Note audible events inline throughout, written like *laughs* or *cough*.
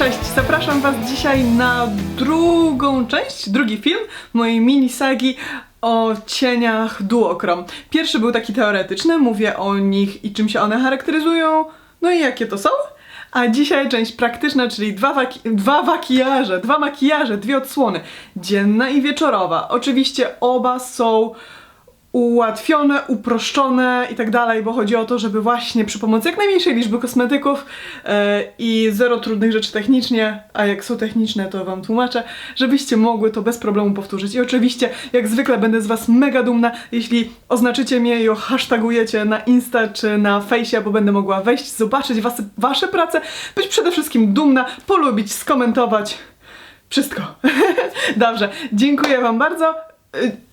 Cześć, zapraszam Was dzisiaj na drugą część, drugi film mojej mini sagi o cieniach duokrom. Pierwszy był taki teoretyczny, mówię o nich i czym się one charakteryzują, no i jakie to są. A dzisiaj część praktyczna, czyli dwa, waki dwa makijaże, dwa makijaże, dwie odsłony, dzienna i wieczorowa. Oczywiście oba są ułatwione, uproszczone i tak dalej, bo chodzi o to, żeby właśnie przy pomocy jak najmniejszej liczby kosmetyków e, i zero trudnych rzeczy technicznie, a jak są techniczne, to wam tłumaczę, żebyście mogły to bez problemu powtórzyć. I oczywiście, jak zwykle, będę z was mega dumna, jeśli oznaczycie mnie i hashtagujecie na Insta czy na Fejsie, bo będę mogła wejść, zobaczyć was, wasze prace, być przede wszystkim dumna, polubić, skomentować. Wszystko. *laughs* Dobrze, dziękuję wam bardzo.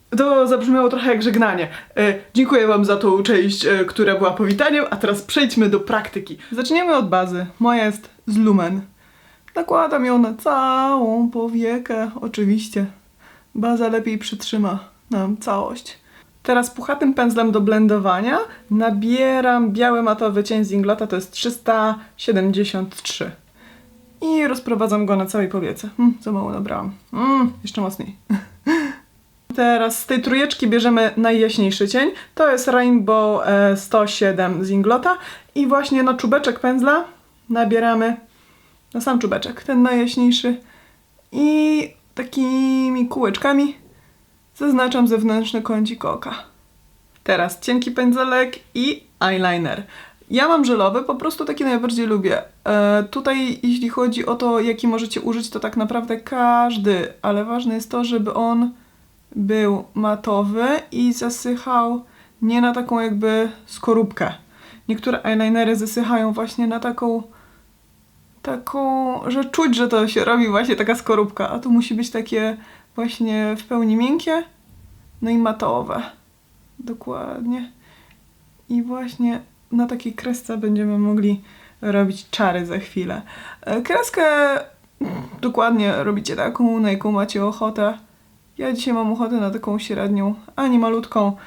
To zabrzmiało trochę jak żegnanie. E, dziękuję Wam za tą część, e, która była powitaniem, a teraz przejdźmy do praktyki. Zaczniemy od bazy. Moja jest z Lumen. Nakładam ją na całą powiekę, oczywiście. Baza lepiej przytrzyma nam całość. Teraz puchatym pędzlem do blendowania nabieram biały matowy cień z Inglota, to jest 373. I rozprowadzam go na całej powiece. Mm, za mało nabrałam. Mm, jeszcze mocniej. *laughs* Teraz z tej trójeczki bierzemy najjaśniejszy cień. To jest Rainbow e, 107 z Inglota. I właśnie na czubeczek pędzla nabieramy, na sam czubeczek, ten najjaśniejszy. I takimi kółeczkami zaznaczam zewnętrzny kącik oka. Teraz cienki pędzelek i eyeliner. Ja mam żelowy, po prostu taki najbardziej lubię. E, tutaj, jeśli chodzi o to, jaki możecie użyć, to tak naprawdę każdy, ale ważne jest to, żeby on był matowy i zasychał nie na taką jakby skorupkę. Niektóre eyelinery zasychają właśnie na taką taką, że czuć, że to się robi właśnie taka skorupka, a tu musi być takie właśnie w pełni miękkie, no i matowe. Dokładnie. I właśnie na takiej kresce będziemy mogli robić czary za chwilę. E, Kreskę dokładnie robicie taką, na jaką macie ochotę. Ja dzisiaj mam ochotę na taką średnią, ani malutką,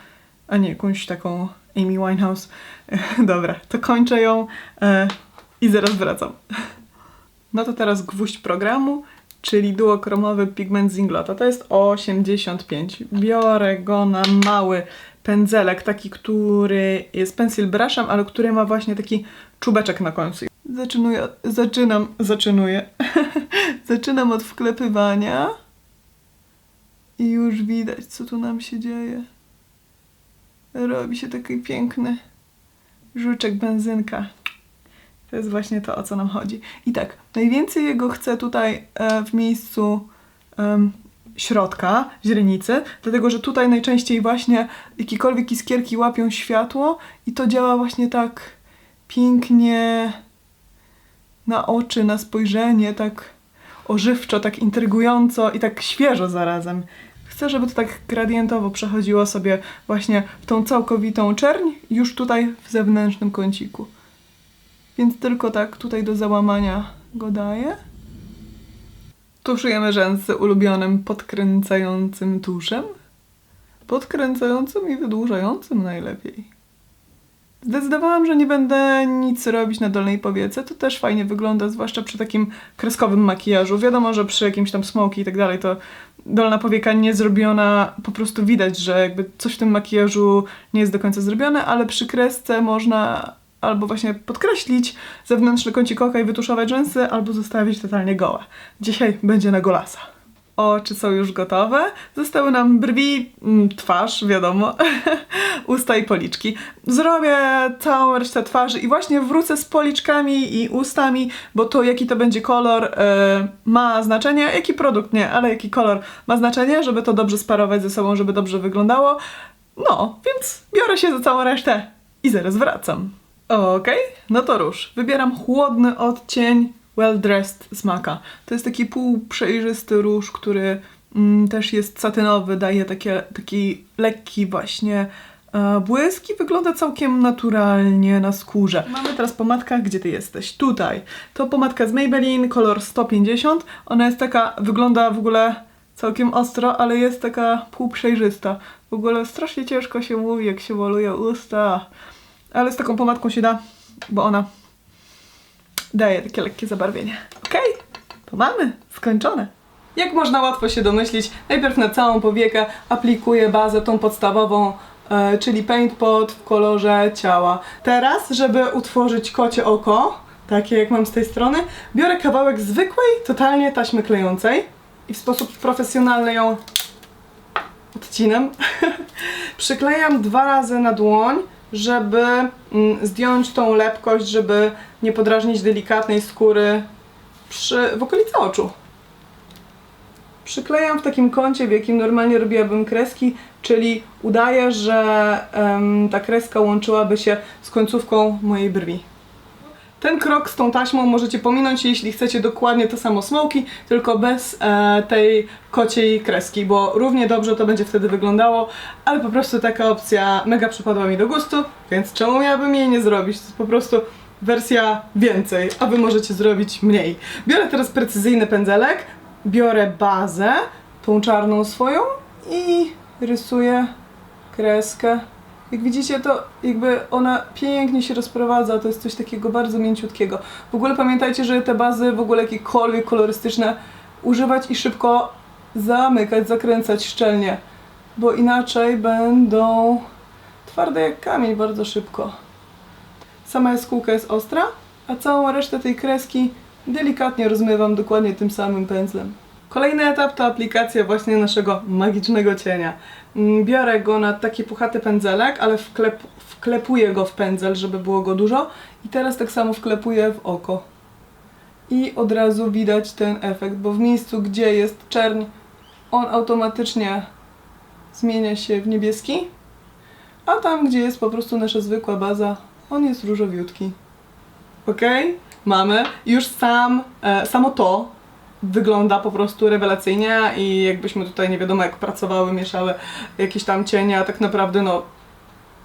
ani jakąś taką Amy Winehouse. *laughs* Dobra, to kończę ją e, i zaraz wracam. No to teraz gwóźdź programu, czyli duokromowy pigment z Inglota. To jest 85. Biorę go na mały pędzelek, taki, który jest pencil brushem, ale który ma właśnie taki czubeczek na końcu. Zaczynuję, zaczynam, zaczynuję. *laughs* zaczynam od wklepywania. I już widać, co tu nam się dzieje. Robi się taki piękny żuczek benzynka. To jest właśnie to, o co nam chodzi. I tak, najwięcej jego chcę tutaj e, w miejscu em, środka, źrenicy, dlatego że tutaj najczęściej właśnie jakiekolwiek iskierki łapią światło i to działa właśnie tak pięknie na oczy, na spojrzenie, tak ożywczo, tak intrygująco i tak świeżo zarazem. Chcę, żeby to tak gradientowo przechodziło sobie właśnie w tą całkowitą czerń, już tutaj w zewnętrznym kąciku. Więc tylko tak tutaj do załamania go daję. Tuszujemy rzęsy ulubionym podkręcającym tuszem. Podkręcającym i wydłużającym najlepiej. Zdecydowałam, że nie będę nic robić na dolnej powiece. To też fajnie wygląda, zwłaszcza przy takim kreskowym makijażu. Wiadomo, że przy jakimś tam smoki i tak dalej, to dolna powieka nie zrobiona, po prostu widać, że jakby coś w tym makijażu nie jest do końca zrobione, ale przy kresce można albo właśnie podkreślić zewnętrzny kącik oka i wytuszować rzęsy, albo zostawić totalnie gołe. Dzisiaj będzie na golasa. Oczy są już gotowe. Zostały nam brwi, mm, twarz, wiadomo, *laughs* usta i policzki. Zrobię całą resztę twarzy i właśnie wrócę z policzkami i ustami, bo to jaki to będzie kolor e, ma znaczenie, jaki produkt nie, ale jaki kolor ma znaczenie, żeby to dobrze sparować ze sobą, żeby dobrze wyglądało. No, więc biorę się za całą resztę i zaraz wracam. Okej, no to rusz. Wybieram chłodny odcień Well Dressed z Maka. To jest taki półprzejrzysty róż, który mm, też jest satynowy, daje takie, taki lekki właśnie e, błysk i wygląda całkiem naturalnie na skórze. Mamy teraz pomadkę, gdzie ty jesteś? Tutaj. To pomadka z Maybelline, kolor 150. Ona jest taka, wygląda w ogóle całkiem ostro, ale jest taka półprzejrzysta. W ogóle strasznie ciężko się mówi, jak się maluje usta. Ale z taką pomadką się da, bo ona daje takie lekkie zabarwienie. Ok? to mamy, skończone. Jak można łatwo się domyślić, najpierw na całą powiekę aplikuję bazę tą podstawową, e, czyli Paint Pot w kolorze ciała. Teraz, żeby utworzyć kocie oko, takie jak mam z tej strony, biorę kawałek zwykłej, totalnie taśmy klejącej i w sposób profesjonalny ją odcinam. *laughs* Przyklejam dwa razy na dłoń, żeby mm, zdjąć tą lepkość, żeby nie podrażnić delikatnej skóry przy, w okolicy oczu. Przyklejam w takim kącie, w jakim normalnie robiłabym kreski, czyli udaję, że em, ta kreska łączyłaby się z końcówką mojej brwi. Ten krok z tą taśmą możecie pominąć, jeśli chcecie dokładnie to samo smoki, tylko bez e, tej kociej kreski, bo równie dobrze to będzie wtedy wyglądało, ale po prostu taka opcja mega przypadła mi do gustu, więc czemu miałabym jej nie zrobić? To jest po prostu wersja więcej, a wy możecie zrobić mniej. Biorę teraz precyzyjny pędzelek, biorę bazę, tą czarną swoją i rysuję kreskę. Jak widzicie, to jakby ona pięknie się rozprowadza, to jest coś takiego bardzo mięciutkiego. W ogóle pamiętajcie, że te bazy, w ogóle jakiekolwiek kolorystyczne, używać i szybko zamykać, zakręcać szczelnie, bo inaczej będą twarde jak kamień bardzo szybko. Sama jaskółka jest ostra, a całą resztę tej kreski delikatnie rozmywam dokładnie tym samym pędzlem. Kolejny etap to aplikacja właśnie naszego magicznego cienia. Mm, Biorę go na taki puchaty pędzelek, ale wklep, wklepuję go w pędzel, żeby było go dużo i teraz tak samo wklepuję w oko. I od razu widać ten efekt, bo w miejscu, gdzie jest czerń, on automatycznie zmienia się w niebieski, a tam, gdzie jest po prostu nasza zwykła baza, on jest różowiutki. Ok? Mamy. Już sam, e, samo to wygląda po prostu rewelacyjnie i jakbyśmy tutaj nie wiadomo jak pracowały, mieszały jakieś tam cienie, a tak naprawdę no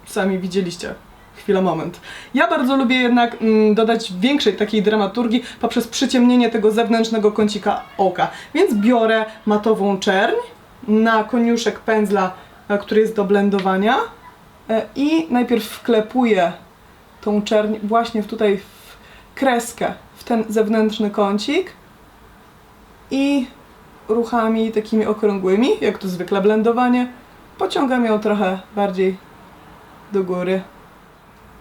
sami widzieliście. Chwila, moment. Ja bardzo lubię jednak mm, dodać większej takiej dramaturgii poprzez przyciemnienie tego zewnętrznego kącika oka. Więc biorę matową czerń na koniuszek pędzla, e, który jest do blendowania e, i najpierw wklepuję tą czerń właśnie tutaj w kreskę, w ten zewnętrzny kącik i ruchami takimi okrągłymi, jak to zwykle blendowanie, pociągam ją trochę bardziej do góry.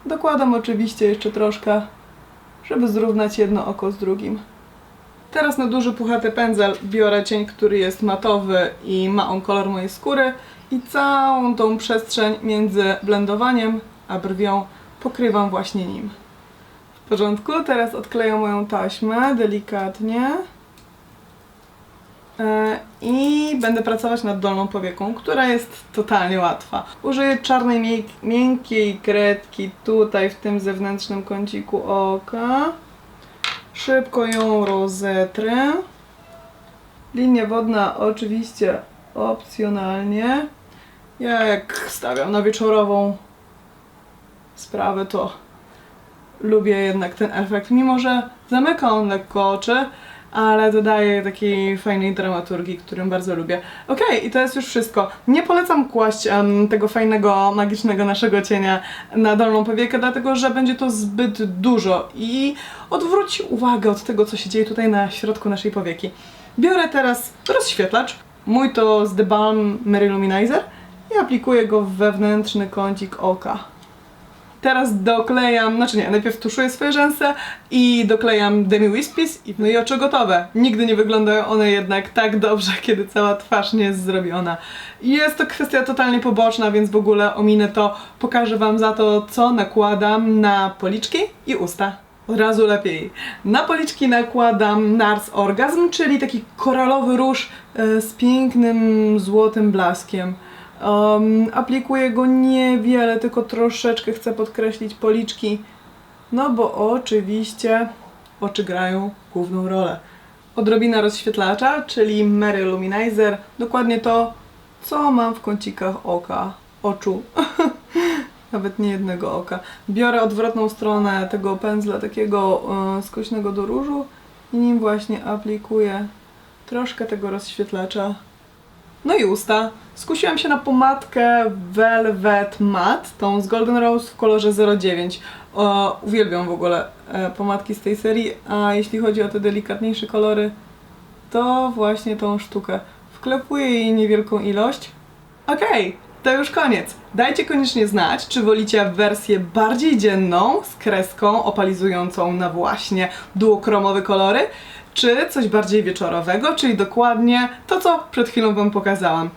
Dokładam oczywiście jeszcze troszkę, żeby zrównać jedno oko z drugim. Teraz na duży puchaty pędzel biorę cień, który jest matowy i ma on kolor mojej skóry i całą tą przestrzeń między blendowaniem a brwią pokrywam właśnie nim. W porządku, teraz odkleję moją taśmę delikatnie. E, I będę pracować nad dolną powieką, która jest totalnie łatwa. Użyję czarnej, mięk- miękkiej kredki tutaj w tym zewnętrznym kąciku oka. Szybko ją rozetrę. Linia wodna oczywiście opcjonalnie. Ja jak stawiam na wieczorową sprawę, to lubię jednak ten efekt, mimo że zamyka on lekko oczy, ale dodaje takiej fajnej dramaturgii, którą bardzo lubię. Okej, i to jest już wszystko. Nie polecam kłaść em, tego fajnego, magicznego naszego cienia na dolną powiekę, dlatego że będzie to zbyt dużo i odwróci uwagę od tego, co się dzieje tutaj na środku naszej powieki. Biorę teraz rozświetlacz, mój to z The Balm Mary Luminizer i aplikuję go w wewnętrzny kącik oka. Teraz doklejam, znaczy nie, najpierw tuszuję swoje rzęsy i doklejam Demi Wispies i no i oczy gotowe. Nigdy nie wyglądają one jednak tak dobrze, *laughs* kiedy cała twarz nie jest zrobiona. Jest to kwestia totalnie poboczna, więc w ogóle ominę to. Pokażę Wam za to, co nakładam na policzki i usta. Od razu lepiej. Na policzki nakładam Nars Orgasm, czyli taki koralowy róż e, z pięknym złotym blaskiem. Um, aplikuję go niewiele, tylko troszeczkę chcę podkreślić policzki. No bo oczywiście oczy grają główną rolę. Odrobina rozświetlacza, czyli Mary Luminizer. Dokładnie to, co mam w kącikach oka, oczu. *laughs* Nawet nie jednego oka. Biorę odwrotną stronę tego pędzla, takiego e, skośnego do różu i nim właśnie aplikuję troszkę tego rozświetlacza no i usta. Skusiłam się na pomadkę Velvet Matte, tą z Golden Rose w kolorze 09. O, uwielbiam w ogóle e, pomadki z tej serii, a jeśli chodzi o te delikatniejsze kolory, to właśnie tą sztukę. Wklepuję jej niewielką ilość. Okej, to już koniec. Dajcie koniecznie znać, czy wolicie wersję bardziej dzienną, z kreską opalizującą na właśnie duokromowe kolory, czy coś bardziej wieczorowego, czyli dokładnie to, co przed chwilą Wam pokazałam.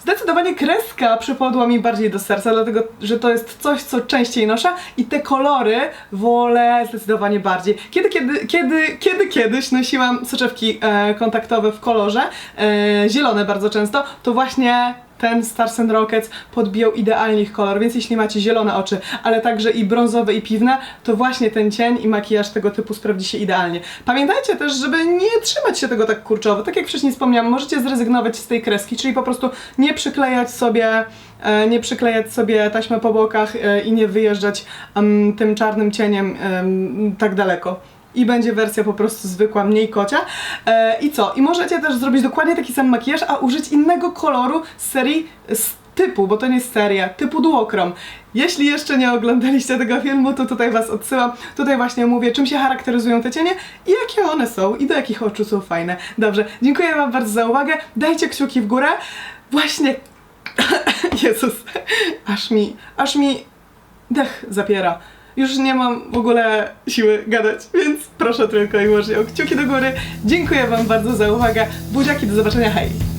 Zdecydowanie kreska przypadła mi bardziej do serca, dlatego że to jest coś, co częściej noszę i te kolory wolę zdecydowanie bardziej. Kiedy, kiedy, kiedy, kiedy kiedyś nosiłam soczewki e, kontaktowe w kolorze, e, zielone bardzo często, to właśnie ten Stars and Rockets podbijał idealnie ich kolor, więc jeśli macie zielone oczy, ale także i brązowe i piwne, to właśnie ten cień i makijaż tego typu sprawdzi się idealnie. Pamiętajcie też, żeby nie trzymać się tego tak kurczowo. Tak jak wcześniej wspomniałam, możecie zrezygnować z tej kreski, czyli po prostu nie przyklejać sobie e, nie przyklejać sobie taśmy po bokach e, i nie wyjeżdżać em, tym czarnym cieniem em, tak daleko i będzie wersja po prostu zwykła, mniej kocia. E, I co? I możecie też zrobić dokładnie taki sam makijaż, a użyć innego koloru z serii z typu, bo to nie jest seria, typu duokrom. Jeśli jeszcze nie oglądaliście tego filmu, to tutaj Was odsyłam. Tutaj właśnie mówię, czym się charakteryzują te cienie i jakie one są i do jakich oczu są fajne. Dobrze, dziękuję Wam bardzo za uwagę. Dajcie kciuki w górę. Właśnie... *coughs* Jezus, aż mi, aż mi dech zapiera. Już nie mam w ogóle siły gadać, więc proszę tylko i wyłącznie o kciuki do góry. Dziękuję Wam bardzo za uwagę. Buziaki, do zobaczenia, hej!